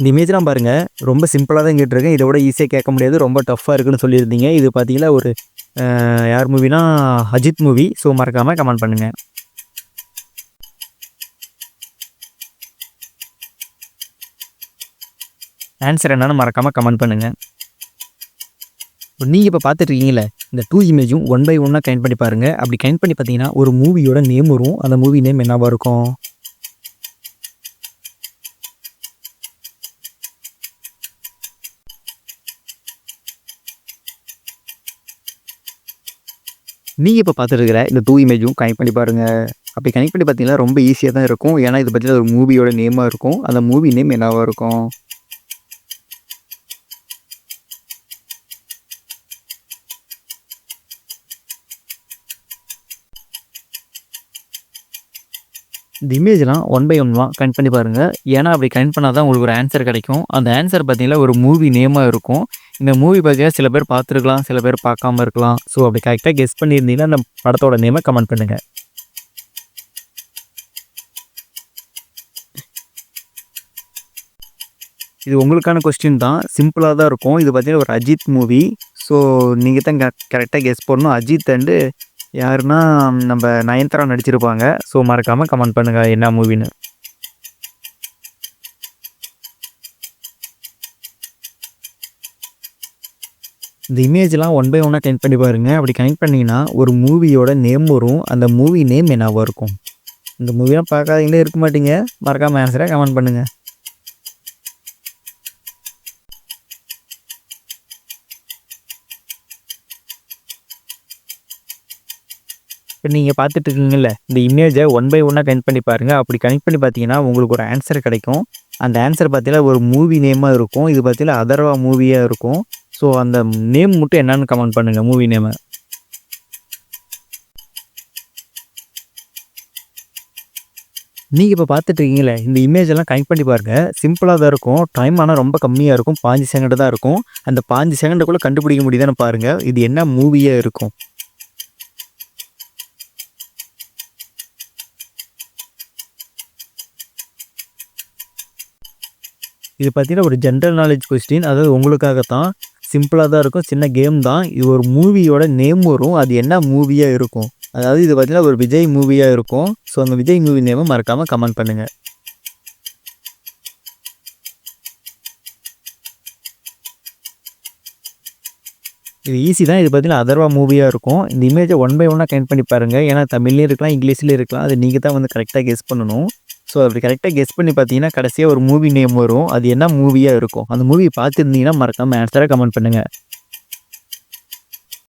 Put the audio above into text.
இந்த இமேஜ்லாம் பாருங்கள் ரொம்ப சிம்பிளாக தான் கேட்டிருக்கேன் இதை விட ஈஸியாக கேட்க முடியாது. ரொம்ப டஃப்பாக இருக்குன்னு சொல்லியிருந்தீங்க. இது பார்த்தீங்கன்னா ஒரு யார் மூவினா அஜித் மூவி ஸோ மறக்காமல் கமெண்ட் பண்ணுங்கள் ஆன்சர் என்னென்னு மறக்காமல் கமெண்ட் பண்ணுங்கள் நீங்கள் இப்போ பார்த்துட்ருக்கீங்களே இந்த டூ இமேஜும் ஒன் பை ஒன்னாக கைண்ட் பண்ணி பாருங்கள் அப்படி கைண்ட் பண்ணி பார்த்தீங்கன்னா ஒரு மூவியோட நேம் வரும். அந்த மூவி நேம் என்னவா இருக்கும்? நீங்கள் இப்போ பார்த்துருக்கிற இந்த டூ இமேஜும் கனெக்ட் பண்ணி பாருங்கள் அப்படி கனெக்ட் பண்ணி பார்த்தீங்கன்னா ரொம்ப ஈஸியாக தான் இருக்கும். ஏன்னா இது பார்த்தீங்கன்னா ஒரு மூவியோட நேமாக இருக்கும். அந்த மூவி நேம் என்னவாக இருக்கும்? இந்த இமேஜ்லாம் ஒன் பை ஒன்லாம் கனெக்ட் பண்ணி பாருங்கள் ஏன்னா அப்படி கனெக்ட் பண்ணால் தான் உங்களுக்கு ஒரு ஆன்சர் கிடைக்கும். அந்த ஆன்சர் பார்த்தீங்கன்னா ஒரு மூவி நேமாக இருக்கும். இந்த மூவி பார்த்தீங்கன்னா சில பேர் பார்த்துருக்கலாம் சில பேர் பார்க்காம இருக்கலாம். ஸோ அப்படி கரெக்டாக கெஸ் பண்ணியிருந்தீங்கன்னா அந்த படத்தோட நேமை கமெண்ட் பண்ணுங்கள் இது உங்களுக்கான கொஸ்டின் தான். சிம்பிளாக தான் இருக்கும். இது பார்த்தீங்கன்னா ஒரு அஜித் மூவி ஸோ நீங்கள் தான் கரெக்டாக கெஸ் பண்ணணும் அஜித் அண்டு யாருன்னா நம்ம நயன்தாரா நடிச்சிருப்பாங்க. ஸோ மறக்காமல் கமெண்ட் பண்ணுங்கள் என்ன மூவின்னு இந்த இமேஜ்லாம் ஒன் பை ஒன்னாக கனெக்ட் பண்ணி பாருங்கள் அப்படி கனெக்ட் பண்ணிங்கன்னா ஒரு மூவியோட நேம் வரும். அந்த மூவி நேம் என்னவாக இருக்கும்? இந்த மூவிலாம் பார்க்காதீங்களே இருக்க மாட்டீங்க. மறக்காமல் ஆன்சராக கமெண்ட் பண்ணுங்கள் இப்போ நீங்கள் பார்த்துட்டு இருக்கீங்கல்ல இந்த இமேஜை ஒன் பை ஒன்னாக கனெக்ட் பண்ணி பாருங்கள் அப்படி கனெக்ட் பண்ணி பார்த்தீங்கன்னா உங்களுக்கு ஒரு ஆன்சர் கிடைக்கும். அந்த ஆன்சர் பார்த்தீங்கன்னா ஒரு மூவி நேமாக இருக்கும். இது பார்த்தீங்கன்னா அதர்வா மூவியாக இருக்கும். ஸோ அந்த நேம் மட்டும் என்னன்னு கமெண்ட் பண்ணுங்கள் மூவி நேமை நீங்கள் இப்போ பார்த்துட்டு இருக்கீங்களே இந்த இமேஜ் எல்லாம் கனெக்ட் பண்ணி பாருங்கள் சிம்பிளாக தான் இருக்கும். டைம் ஆனால் ரொம்ப கம்மியாக இருக்கும். பாஞ்சு செகண்ட் தான் இருக்கும். அந்த பாஞ்சு செகண்டுக்குள்ளே கண்டுபிடிக்க முடியுதான்னு பாருங்கள் இது என்ன மூவியாக இருக்கும்? இது பார்த்தீங்கன்னா ஒரு ஜென்ரல் நாலேஜ் கொஸ்டின் அதாவது உங்களுக்காக தான் சிம்பிளாக தான் இருக்கும். சின்ன கேம் தான். இது ஒரு மூவியோட நேம் வரும். அது என்ன மூவியாக இருக்கும்? அதாவது இது பார்த்தீங்கன்னா ஒரு விஜய் மூவியாக இருக்கும். ஸோ அந்த விஜய் மூவி நேமை மறக்காமல் கமெண்ட் பண்ணுங்கள் இது ஈஸி தான். இது பார்த்தீங்கன்னா அதர்வா மூவியாக இருக்கும். இந்த இமேஜை ஒன் பை ஒன்னாக கனெக்ட் பண்ணி பாருங்கள் ஏன்னா தமிழ்லேயும் இருக்கலாம் இங்கிலீஷ்லேயும் இருக்கலாம். அது நீங்கள் தான் வந்து கரெக்டாக கெஸ் பண்ணணும். ஸோ அப்படி கரெக்டாக கெஸ் பண்ணி பார்த்தீங்கன்னா கடைசியாக ஒரு மூவி நேம் வரும். அது என்ன மூவியாக இருக்கும்? அந்த மூவி பார்த்துருந்தீங்கன்னா மறக்காமல் ஆன்சராக கமெண்ட் பண்ணுங்கள்